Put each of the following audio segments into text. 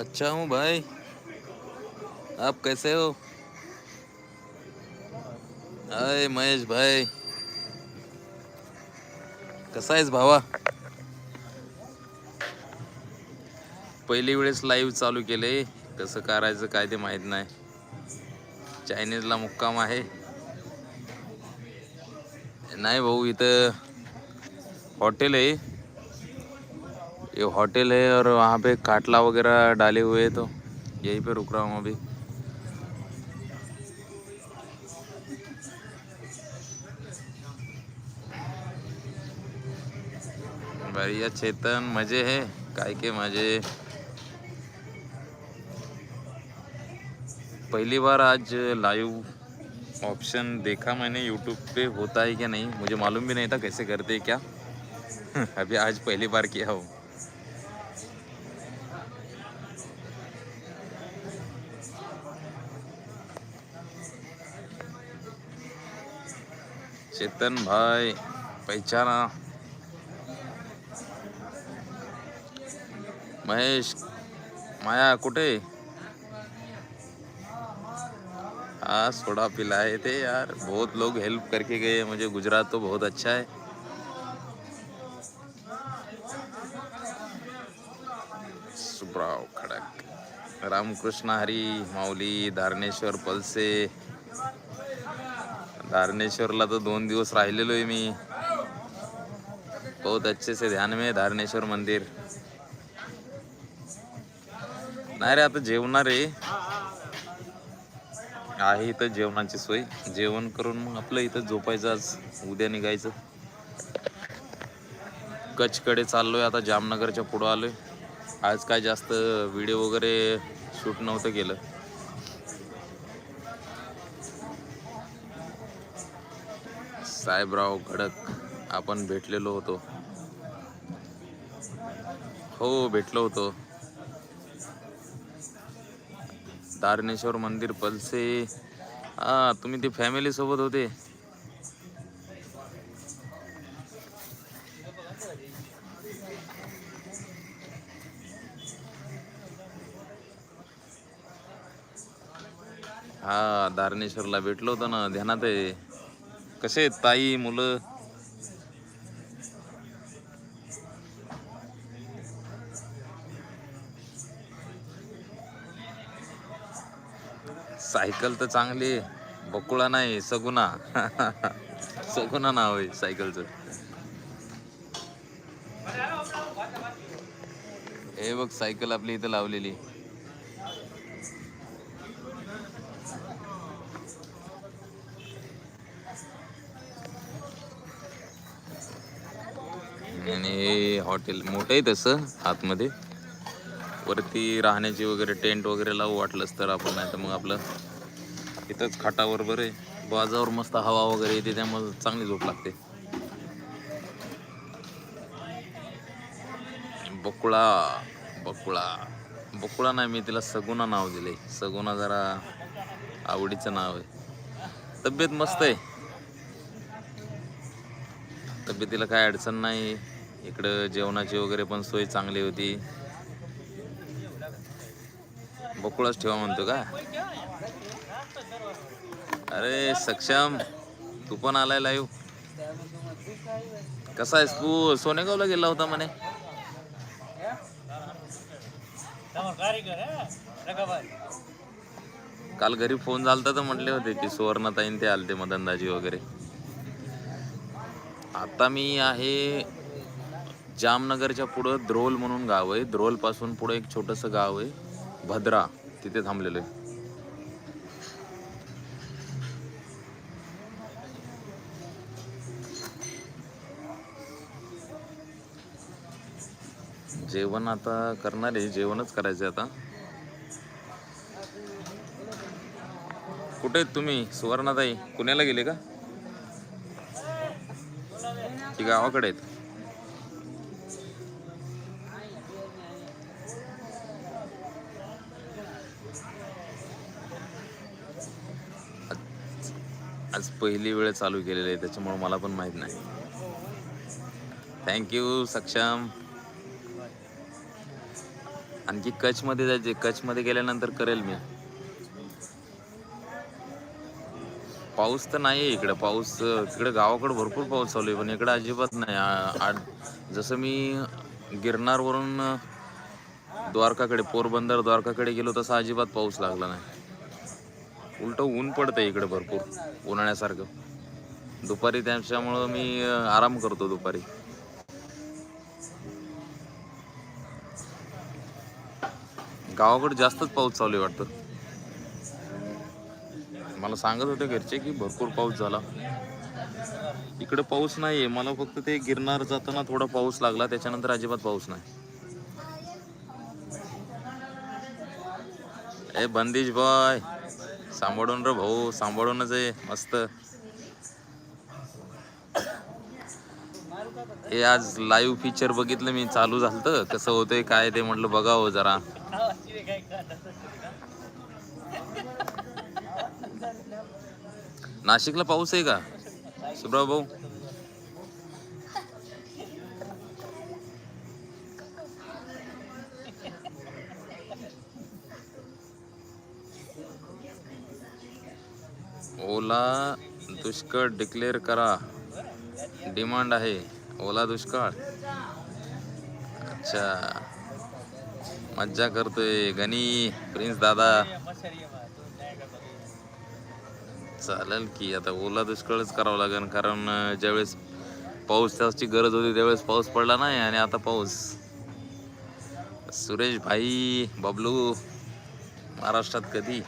अच्छा हूँ भाई। आप कैसे हो? अय महेश भाई। कसा आहेस भावा? पहिली वेळेस लाईव्ह चालू केले. कसं करायचं काय ते माहीत नाही. चायनीजला मुक्काम आहे. नाही भाऊ इथं हॉटेल आहे. ये होटल है और वहाँ पे काटला वगैरह डाले हुए हैं तो यहीं पे रुक रहा हूँ अभी। बढ़िया चेतन, मज़े है? काय के मज़े? पहली बार आज लाइव ऑप्शन देखा मैंने यूट्यूब पे, होता है क्या नहीं? मुझे मालूम भी नहीं था कैसे करते क्या। अभी आज पहली बार किया हूँ। चेतन भाई, पहचाना। महेश, माया कुठे? हाँ सोडा पिलाए थे यार, बहुत लोग हेल्प करके गए मुझे, गुजरात तो बहुत अच्छा है। सुब्राव खडक, रामकृष्ण हरी, माऊली धारणेश्वर पलसे धारणेश्वरला तर दोन दिवस राहिलेलो आहे मी. बहुत अच्छे से ध्यान में धारणेश्वर मंदिर. नाही रे आता जेवणार आहे. आहे इथं जेवणाची सोय. जेवण करून मग आपलं इथं झोपायचं आज. उद्या निघायचं. कचकडे चाललोय आता जामनगरच्या पुढं आलोय. आज काय जास्त व्हिडिओ वगैरे शूट नव्हतं केलं. साहेबराव खडक आपण भेटलेलो होतो. हो भेटलो होतो. तारणेश्वर मंदिर पलसे. हा तुम्ही ते फॅमिली सोबत होते? हा दारणेश्वरला भेटलो होतो ना ध्यानात आहे. कसे आहेत ताई मुलं? सायकल तर चांगली आहे. बकुळा नाही सगुना सगुना नाव आहे सायकलचं. हे बघ सायकल आपली इथं लावलेली. हॉटेल मोठं आहे तसं आतमध्ये. वरती राहण्याची वगैरे टेंट वगैरे लावू वाटलंच तर आपण नाही तर मग आपलं इथंच खाटावर बरं आहे. बाजावर मस्त हवा वगैरे येते त्यामुळे चांगली झोप लागते. बकुळा बकुळा. बकुळा नाही मी तिला सगुना नाव दिले सगुना जरा आवडीचं नाव आहे. तब्येत मस्त आहे. तब्येतीला काय अडचण नाही. इकडं जेवणाची वगैरे पण सोय चांगली होती. बकुळाच ठेवा म्हणतो का? अरे सक्षम तू पण आलाय लाईव्ह कसा आहेस तू? सोनेगावला गेला होता म्हणे. काल घरी फोन झालता तर म्हटले होते की सुवर्णताईन ते आलते मदनदाजी वगैरे. आता मी आहे जामनगरच्या पुढं द्रोल म्हणून गाव आहे. द्रोलपासून पुढे एक छोटस गाव आहे. भद्रा. तिथे थांबलेलं आहे. जेवण आता करणार आहे. जेवणच करायचं आता. कुठे आहेत तुम्ही? सुवर्णाताई पुण्याला गेले का? ती गावाकडे आहेत. आज पहिली वेळ चालू केलेली आहे त्याच्यामुळे मला पण माहीत नाही. थँक्यू सक्षम. आणखी कच्छमध्ये जायचे कच्छमध्ये गेल्यानंतर करेल मी. पाऊस तर नाही आहे इकडे. पाऊस इकडे तिकडे गावाकडे भरपूर पाऊस चालू आहे पण इकडे अजिबात नाही. आ- जसं मी गिरनारवरून द्वारकाकडे पोरबंदर द्वारकाकडे गेलो तसा अजिबात पाऊस लागला नाही. उलट ऊन पडतंय इकडे भरपूर उन्हाळ्यासारखं. दुपारी त्याच्यामुळं मी आराम करतो दुपारी. गावाकडे जास्तच पाऊस चालू आहे वाटतं. मला सांगत होते घरचे की भरपूर पाऊस झाला. इकडे पाऊस नाही आहे मला फक्त ते गिरनार जाताना थोडा पाऊस लागला त्याच्यानंतर अजिबात पाऊस नाही. ए बंदिश बाय सांभाळून रे भाऊ सांभाळूनच आहे मस्त. हे आज लाईव्ह फीचर बघितलं मी चालू झालं कसं होतंय काय ते म्हटलं बघावं जरा. नाशिकला पाऊस आहे का? सुब्रा भाऊ ओला दुष्काळ डिक्लेअर करा. डिमांड आहे. ओला दुष्काळ. अच्छा. मज्जा करतोय. गणी प्रिन्स दादा. चालेल की आता ओला दुष्काळच करावं लागेल. कारण ज्यावेळेस पाऊस त्याची गरज होती त्यावेळेस पाऊस पडला नाही आणि आता पाऊस. सुरेश भाई बबलू महाराष्ट्रात कधी?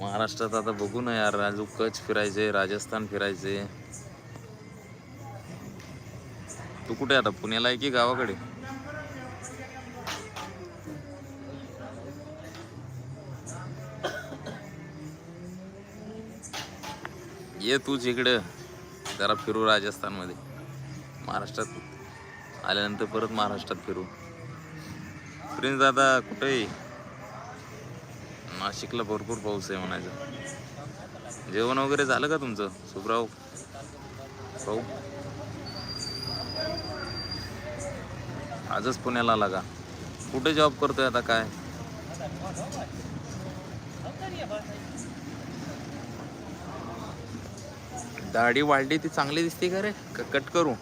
महाराष्ट्रात आता बघू ना यार अजून कच्छ फिरायचे राजस्थान फिरायचे. तू कुठे आता? पुण्याला आहे की गावाकडे? ये तूच इकडं. जरा फिरू राजस्थानमध्ये. महाराष्ट्रात आल्यानंतर परत महाराष्ट्रात फिरू. प्रिन्स दादा कुठे आहे? नाशिकला भरपूर पाऊस आहे म्हणायचं. जेवण वगैरे झालं का तुमचं सुब्राव? भाऊ? आजच पुण्याला आला का? कुठे जॉब करतोय आता काय? दाढी वाढली ती चांगली दिसते का रे? कट करू.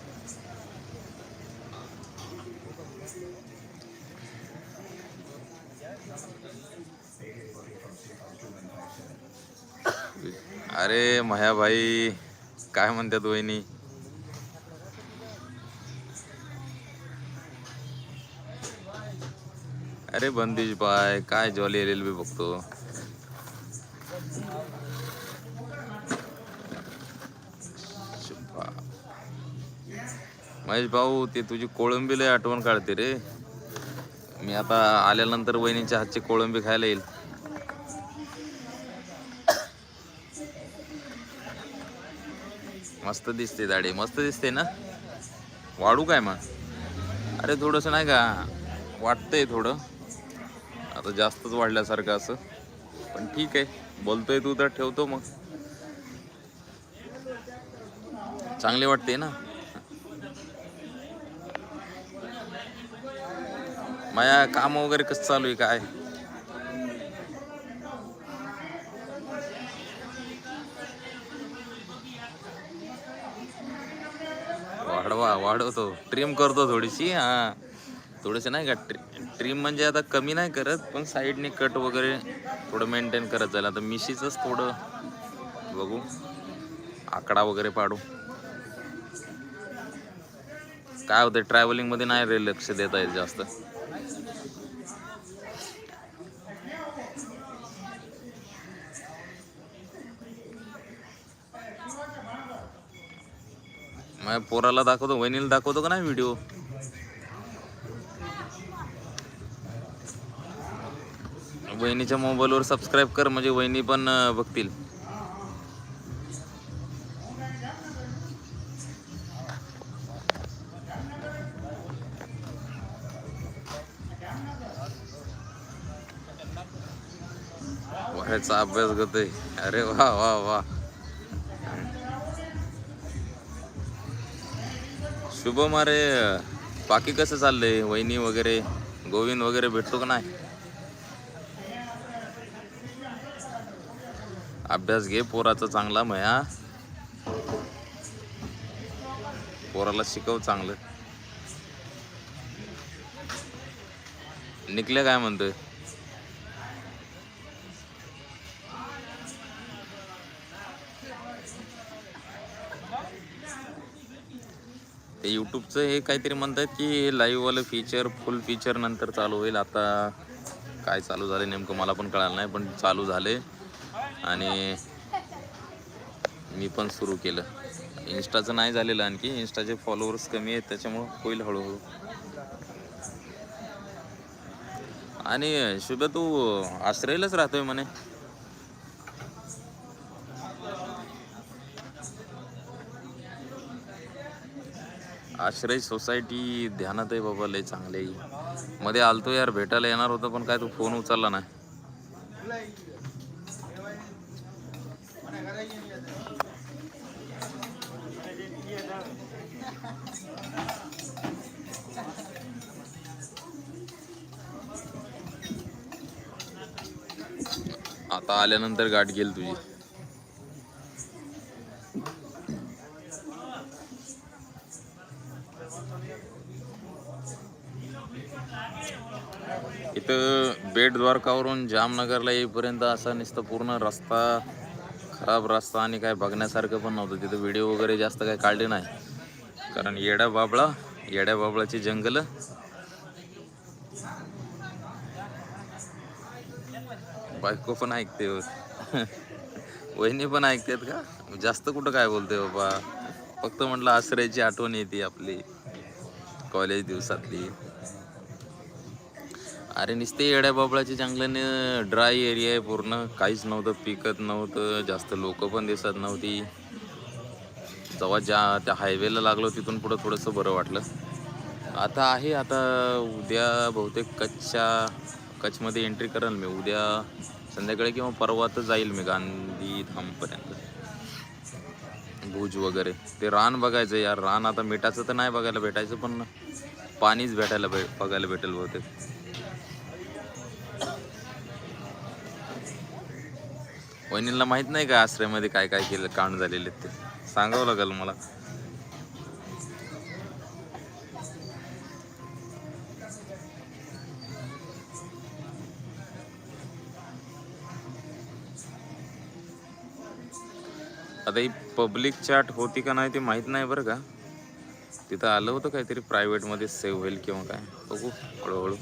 अरे मया भाई काय म्हणतात वहिनी? अरे बंदिश बाय काय जॉली एल बी बघतो. महेश भाऊ ते तुझी कोळंबी लय आठवण काढते रे. मी आता आल्यानंतर वहिनीच्या हातची कोळंबी खायला येईल. मस्त दिसते दाढी मस्त दिसते ना? वाढू काय मग? अरे थोडंसं नाही का वाटतंय थोडं. आता जास्तच वाढल्यासारखं असं. पण ठीक आहे बोलतोय तू तर ठेवतो मग. चांगले वाटते ना? माया काम वगैरे कसं चालू आहे काय? वाढवतो. ट्रिम करतो थोडीशी हा. थोडीशी नाही का ट्रिम म्हणजे आता कमी नाही करत पण साईडने कट वगैरे थोडं मेंटेन करत जाईल. आता मिशीचंच थोडं बघू. आकडा वगैरे पाडू. काय होतं ट्रॅव्हलिंगमध्ये नाही रे लक्ष देता येत जास्त. माझ्या पोराला दाखवतो वहिनीला दाखवतो का नाही व्हिडिओ वहिनीच्या मोबाईलवर सबस्क्राईब कर म्हणजे वहिनी पण बघतील. वह्याचा अभ्यास करतोय. अरे वा वा वा. शुभम अरे बाकी कसं चाललंय? वहिनी वगैरे गोविंद वगैरे भेटतो का नाही? अभ्यास घे पोराचा चांगला मया. पोराला शिकव चांगलं. निकल्या काय म्हणतोय? ते यूट्यूबचं हे काहीतरी म्हणतात की लाईव्हवालं फीचर फुल फीचर नंतर चालू होईल. आता काय चालू झालं नेमकं मला पण कळालं नाही पण चालू झाले आणि मी पण सुरू केलं. इन्स्टाचं नाही झालेलं आणखी. इन्स्टाचे फॉलोअर्स कमी आहेत त्याच्यामुळं होईल हळूहळू. आणि शुभ तू आश्रयलाच राहतोय म्हणे. आश्रय सोसायटी ध्यानात आहे बाबा लय चांगले आहे. मध्ये आलतो यार भेटायला येणार होतं पण काय तू फोन उचलला नाही आता आल्यानंतर गाठ गेल तुझी इथं बेटद्वारकावरून जामनगरला येईपर्यंत असा नुसतं पूर्ण रस्ता खराब रस्ता आणि काय बघण्यासारखं पण नव्हतं. तिथं व्हिडिओ वगैरे जास्त काय काढले नाही. कारण येड्या बाबळा येड्या बाबळाची जंगल. बायको पण ऐकते हो. वहिनी पण ऐकतात का? जास्त कुठं काय बोलते बाबा? फक्त म्हटलं आश्रयाची आठवण येते आपली. कॉलेज दिवसातली. अरे नुसते येड्या बाबळाच्या जंगलाने ड्राय एरिया आहे पूर्ण. काहीच नव्हतं पिकत नव्हतं जास्त लोक पण दिसत नव्हती. जेव्हा ज्या त्या हायवेला लागलो तिथून पुढं थोडंसं बरं वाटलं. आता आहे आता उद्या बहुतेक कच्छच्या कच्छमध्ये एंट्री करेल मी. उद्या संध्याकाळी किंवा परवा तर जाईल मी गांधी गांधीधामपर्यंत भुज वगैरे. ते रान बघायचं यार. रान आता मिठाचं तर नाही बघायला भेटायचं पण पाणीच भेटायला भे बघायला भेटेल बहुतेक. वहिनीला माहीत नाही का आश्रयामध्ये काय काय केलं कांड झालेले ते? सांगावं लागेल मला. आता ही पब्लिक चॅट होती का नाही ते माहीत नाही बरं का. तिथं आलं होतं काहीतरी प्रायव्हेटमध्ये सेव्ह होईल किंवा काय. बघू हळूहळू.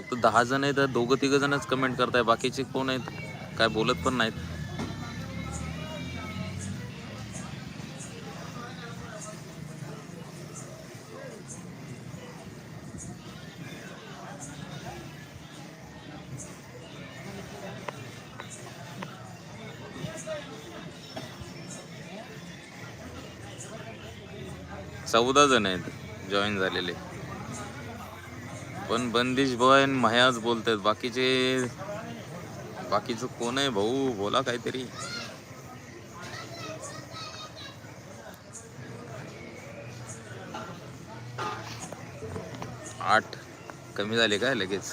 फक्त दहा जण आहेत दोघं तिघं जणच कमेंट करताय बाकीचे कोण आहेत? काय बोलत पण नाहीत. चौदा जण आहेत जॉईन झालेले. पण बंदिश बॉय आणि बोलतात बाकीचे बाकीचं कोण आहे भाऊ? बोला काहीतरी. आठ. कमी झाले काय लगेच?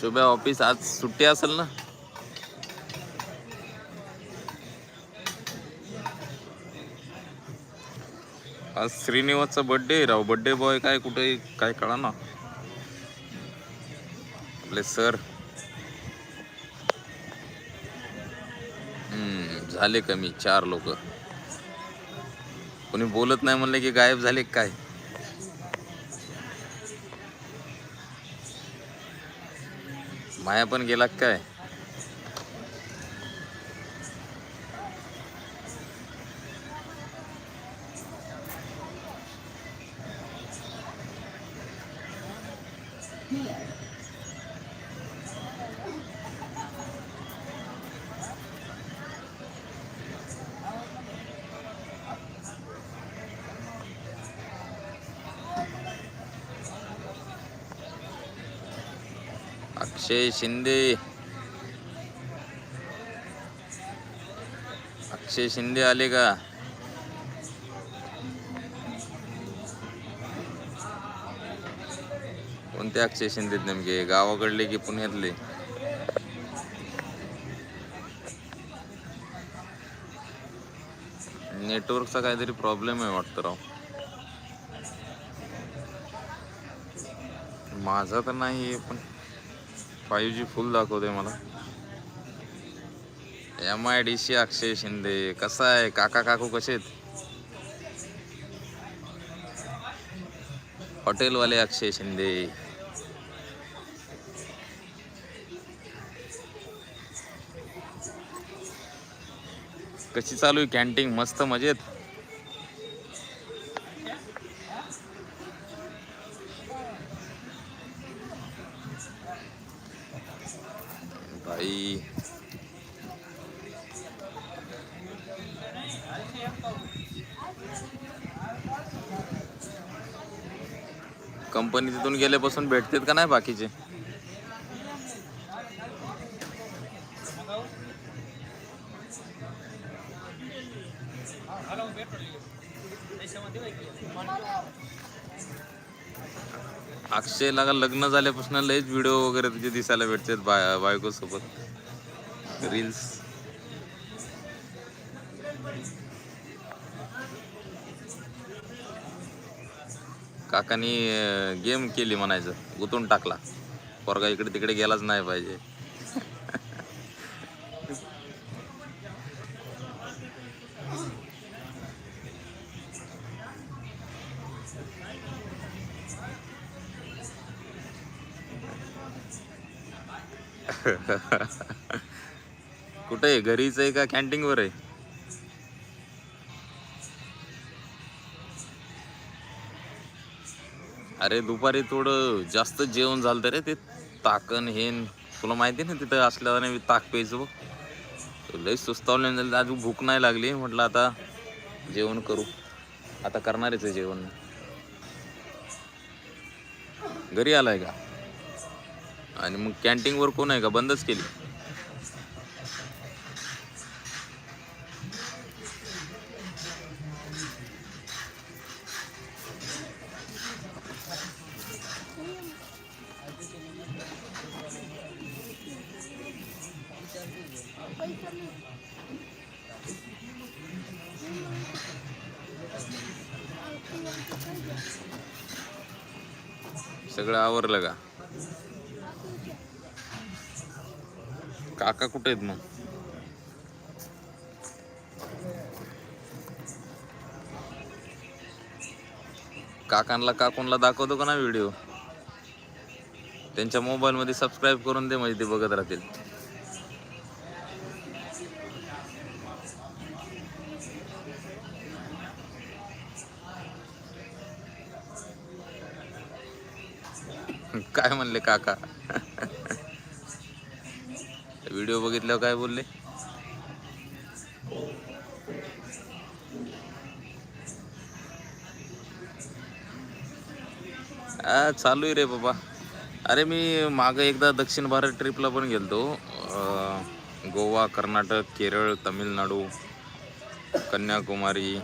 शुभ्या ऑफिस आज सुट्टी असेल ना? आज श्रीनिवासचा बर्थडे राव. बर्थडे बॉय काय कुठे काय कळा ना आपले सर झाले कमी चार लोक. कोणी बोलत नाही म्हणलं की गायब झाले का काय? माया पण गेला Yeah. अक्षय शिंदे अक्षय शिंदे आले का कोणते अक्षय शिंदे नेमके? गावाकडले की पुण्यातले? नेटवर्कचा काहीतरी प्रॉब्लेम आहे वाटतं राव. माझा तर नाही आहे पण फाईव्ह जी फुल दाखवते मला. M I D C Akshay Shinde कसा आहे? काका काकू कसे आहेत? हॉटेलवाले अक्षय शिंदे. कशी चालू आहे कॅन्टीन मस्त मजेत? भाई कंपनी तिथून गेल्यापासून भेटतात का नाही बाकीचे? अक्षयला का लग्न झाल्यापासून लयच व्हिडिओ वगैरे तुझे दिसायला भेटतात बाय बायकोसोबत. रील्स काकानी गेम केली म्हणायचं. गुतून टाकला. पोरगा इकडे तिकडे गेलाच नाही पाहिजे. कुठे आहे? घरीच आहे का कॅन्टीन वर आहे? अरे दुपारी थोडं जास्त जेवण झालं तर रे ते ताकन हे तुला माहिती ना तिथं असल्याने मी ताक प्यायचो लई लय सुस्तावलं झालं. अजून भूक नाही लागली. म्हटलं आता जेवण करू. आता करणारच आहे जेवण. घरी आलाय का? आणि मग कॅन्टीनवर कोण आहे का? बंदच केली. काका कुठे आहेत मग? काकांना काकूनला दाखवतो का ना व्हिडिओ त्यांच्या मोबाईलमध्ये सबस्क्राईब करून दे म्हणजे ते बघत राहतील. काय म्हणले काका? व्हिडिओ बघितल्यावर काय बोलले? हा चालू आहे रे बाबा. अरे मी मागं एकदा दक्षिण भारत ट्रिपला पण गेलतो. गोवा कर्नाटक केरळ तमिळनाडू कन्याकुमारी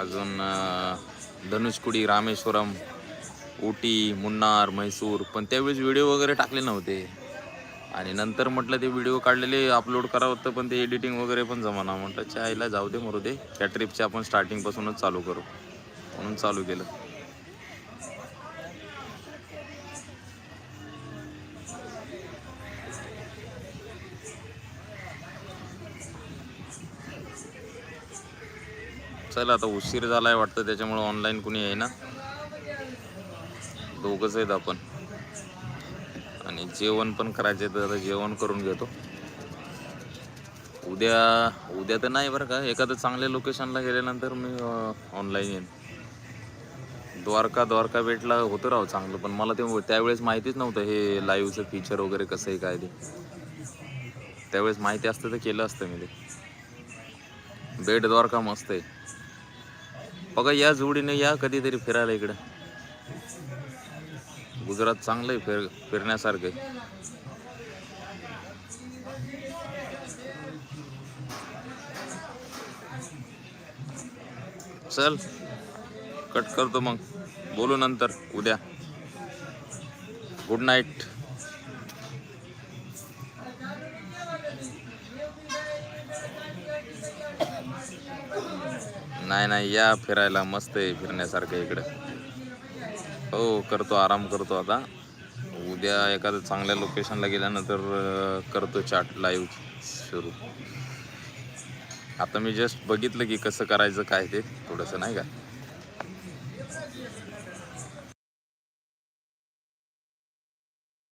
अजून धनुषकुडी रामेश्वरम उटी मुन्नार म्हैसूर. पण त्यावेळेस व्हिडिओ वगैरे टाकले नव्हते. आणि नंतर म्हटलं ते व्हिडिओ काढलेले अपलोड करावं होतं पण ते एडिटिंग वगैरे पण जमाना. म्हटलं चायला जाऊ दे मरू दे. त्या ट्रिपचे आपण स्टार्टिंगपासूनच चालू करू. म्हणून चालू केलं. चला आता उशीर झालाय वाटतं त्याच्यामुळे ऑनलाईन कुणी आहे ना दोघंच आहेत आपण. आणि जेवण पण करायचे तर आता जेवण करून घेतो. उद्या उद्या तर नाही बरं का. एखादं चांगल्या लोकेशनला गेल्यानंतर मी ऑनलाईन येईन. द्वारका द्वारका बेटला होतं राव चांगलं पण मला ते त्यावेळेस माहितीच नव्हतं हे लाईव्हचं फीचर वगैरे कसं आहे काय ते. त्यावेळेस माहिती असतं तर केलं असतं मी ते. बेट द्वारका मस्त आहे. बघा या जोडीने या कधीतरी फिरायला इकडं. गुजरात चांगलं आहे फिर फिरण्यासारखं. आहे चल कट करतो मग. बोलू नंतर उद्या. गुड नाईट नाही नाही या फिरायला मस्त आहे फिरण्यासारखं इकडं. हो करतो आराम करतो आता. उद्या एखाद्या चांगल्या लोकेशनला गेल्यानंतर करतो चाट लाईव्ह सुरू. आता मी जस्ट बघितलं की कसं करायचं काय ते थोडंसं नाही का?